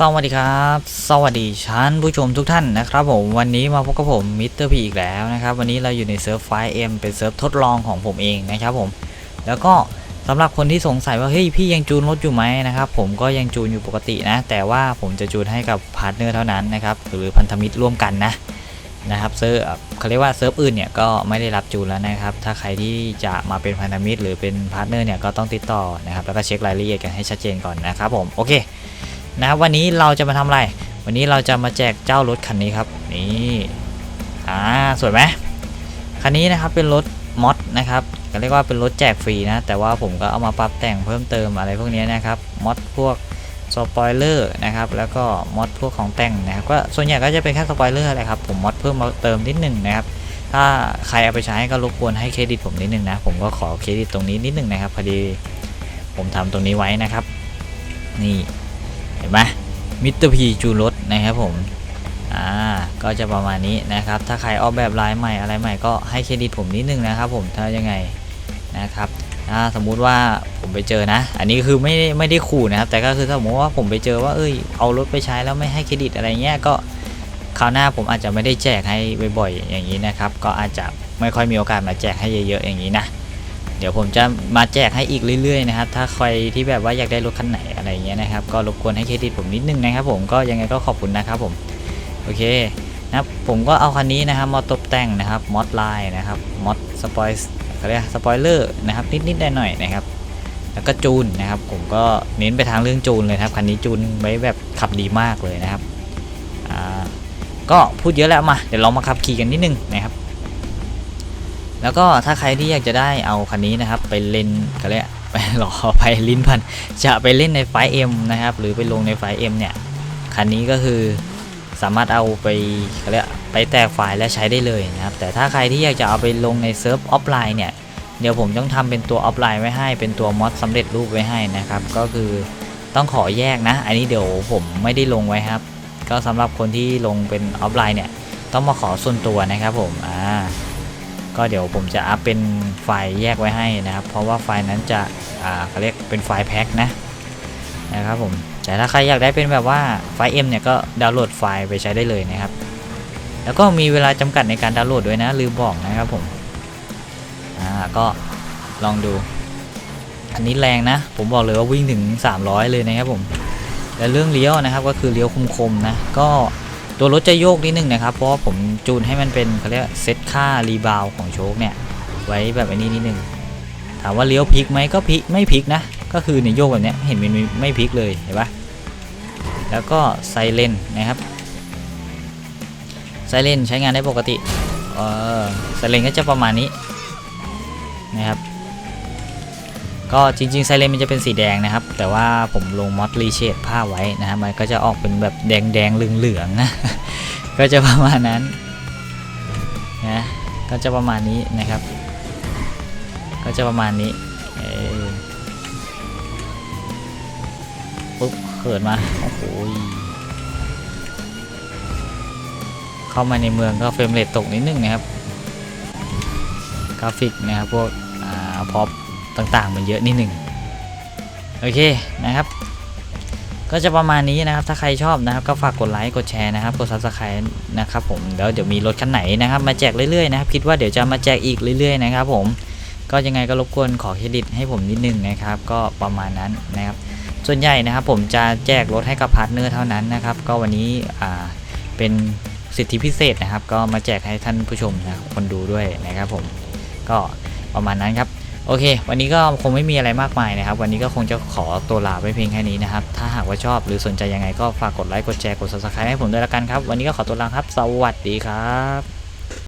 สวัสดีครับ สวัสดีท่านผู้ชมทุกท่านนะครับผมวันนี้มาพบกับผมมิสเตอร์พีอีกแล้วนะครับวันนี้เราอยู่ในเซิร์ฟไฟเอ็มเป็นเซิร์ฟทดลองของผมเองนะครับผมแล้วก็สำหรับคนที่สงสัยว่าเฮ้ยพี่ยังจูนรถอยู่ไหมนะครับผมก็ยังจูนอยู่ปกตินะ แต่ว่าผมจะจูนให้กับพาร์ทเนอร์เท่านั้นนะครับหรือพันธมิตรร่วมกันนะนะครับเซิร์ฟเขาเรียกว่าเซิร์ฟอื่นเนี่ยก็ไม่ได้รับจูนแล้วนะครับถ้าใครที่จะมาเป็นพันธมิตรหรือเป็นพาร์ทเนอร์เนี่ยก็ต้องติดต่อนะครับแล้วก็เช็ครายละเอียดกันให้ชัดเจนก่อนนะครับผมโอเค นะครับวันนี้เราจะมาทำอะไร วันนี้เราจะมาแจกเจ้ารถคันนี้ครับ นี่อ่าสวยไหมคันนี้นะครับเป็นรถมอดนะครับก็เรียกว่าเป็นรถแจกฟรีนะ แต่ว่าผมก็เอามาปรับแต่งเพิ่มเติมอะไรพวกนี้นะครับมอดพวกสปอยเลอร์นะครับแล้วก็มอดพวกของแต่งนะครับก็ส่วนใหญ่ก็จะเป็นแค่สปอยเลอร์อะไรครับผมมอดเพิ่มมาเติมนิดหนึงนะครับถ้าใครเอาไปใช้ก็รบกวนให้เครดิตผมนิดนึงนะผมก็ขอเครดิตตรงนี้นิดนึงนะครับพอดีผมทำตรงนี้ไว้นะครับ นี่ ห็นไหมมิสเตอร์พีจูรถนะครับผมอ่าก็จะประมาณนี้นะครับ ถ้าใครออกแบบลายใหม่อะไรใหม่ก็ให้เครดิตผมนิดนึงนะครับผมถ้ายังไงนะครับถ้าสมมุติว่าผมไปเจอนะ อันนี้คือไม่ไม่ได้ขู่นะครับ แต่ก็คือถ้าสมมติว่าผมไปเจอว่าเอ้ยเอารถไปใช้แล้วไม่ให้เครดิตอะไรเงี้ยก็คราวหน้าผมอาจจะไม่ได้แจกให้บ่อยๆอย่างนี้นะครับ ก็อาจจะไม่ค่อยมีโอกาสมาแจกให้เยอะๆอย่างนี้นะ เดี๋ยวผมจะมาแจกให้อีกเรื่อยๆนะครับ ถ้าใครที่แบบว่าอยากได้รถคันไหนอะไรเงี้ยนะครับ ก็รบกวนให้เครดิตผมนิดนึงนะครับ ผมก็ยังไงก็ขอบคุณนะครับผม โอเคนะครับผมก็เอาคันนี้นะครับมาตกแต่งนะครับมอดไลน์นะครับมอดสปอยเขาเรียกสปอยเลอร์นะครับนิดๆหน่อยๆนะครับ แล้วก็จูนนะครับ ผมก็เน้นไปทางเรื่องจูนเลยครับคันนี้จูนไว้แบบขับดีมากเลยนะครับอ่าก็พูดเยอะแล้วมา เดี๋ยวเรามาขับขี่กันนิดนึงนะครับ แล้วก็ถ้าใครที่อยากจะได้เอาคันนี้นะครับ ไปเล่นเขาเรียไปหลอไปลิ้นพัน จะไปเล่นในไฟเอ็มนะครับ หรือไปลงในไฟเอ็มเนี่ย คันนี้ก็คือสามารถเอาไปเขาเรียกไปแตกไฟล์และใช้ได้เลยนะครับ แต่ถ้าใครที่อยากจะเอาไปลงในเซิร์ฟออฟไลน์เนี่ย เดี๋ยวผมต้องทำเป็นตัวออฟไลน์ไว้ให้ เป็นตัวมอดสำเร็จรูปไว้ให้นะครับ ก็คือต้องขอแยกนะ อันนี้เดี๋ยวผมไม่ได้ลงไว้ครับ ก็สำหรับคนที่ลงเป็นออฟไลน์เนี่ย ต้องมาขอส่วนตัวนะครับผม อ่า ก็เดี๋ยวผมจะอัพเป็นไฟล์แยกไว้ให้นะครับ เพราะว่าไฟล์นั้นจะอ่าเขาเรียกเป็นไฟล์แพ็คนะนะครับผมแต่ถ้าใครอยากได้เป็นแบบว่าไฟล์ M เนี่ยก็ดาวน์โหลดไฟล์ไปใช้ได้เลยนะครับ แล้วก็มีเวลาจำกัดในการดาวน์โหลดด้วยนะลืมบอกนะครับผมอ่าก็ลองดู อันนี้แรงนะ ผมบอกเลยว่าวิ่งถึง 300 เลยนะครับผม และเรื่องเลี้ยวนะครับก็คือเลี้ยวคมๆนะก็ ตัวรถจะโยกนิดนึงนะครับ เพราะว่าผมจูนให้มันเป็นเขาเรียกเซตค่ารีบาวของโชคเนี่ย ไว้แบบอันนี้นิดนึง ถามว่าเลี้ยวพลิกไหมก็พลิกไม่พลิกนะ ก็คือเนี่ยโยกแบบนี้เห็นมันไม่พลิกเลยเห็นปะแล้วก็ไซเลนนะครับ ไซเลนใช้งานได้ปกติ เออไซเลนก็จะประมาณนี้นะครับ ก็จริงๆไซเลนมันจะเป็นสีแดงนะครับ แต่ว่าผมลงมอดรีเชดผ้าไว้นะครับมันก็จะออกเป็นแบบแดงแดงเหลืองๆนะก็จะประมาณนั้นนะก็จะประมาณนี้นะครับ ก็จะประมาณนี้ปุ๊บเขินมาโอ้โหยเข้ามาในเมืองก็เฟรมเรทตกนิดนึงนะครับ กราฟิกนะครับพวกอ่าพอป ต่างๆ มันเยอะนิดหนึ่งโอเคนะครับ ก็จะประมาณนี้นะครับ ถ้าใครชอบนะครับ ก็ฝากกดไลค์กดแชร์นะครับ กด subscribe นะครับผมเดี๋ยวเดี๋ยวมีรถคันไหนนะครับ มาแจกเรื่อยๆนะครับคิดว่าเดี๋ยวจะมาแจกอีกเรื่อยๆนะครับผมก็ยังไงก็รบกวนขอเครดิตให้ผมนิดนึงนะครับ ก็ประมาณนั้นนะครับ ส่วนใหญ่นะครับผมจะแจกรถให้กับพาร์ทเนอร์เท่านั้นนะครับ ก็วันนี้อ่าเป็นสิทธิพิเศษนะครับ ก็มาแจกให้ท่านผู้ชมนะคนดูด้วยนะครับผมก็ประมาณนั้นครับ โอเค วันนี้ก็คงไม่มีอะไรมากมายนะครับ วันนี้ก็คงจะขอตัวลาไปเพียงแค่นี้นะครับ ถ้าหากว่าชอบหรือสนใจยังไงก็ฝากกดไลค์ กดแชร์ กด subscribe ให้ผมด้วยละกันครับ วันนี้ก็ขอตัวลาครับ สวัสดีครับ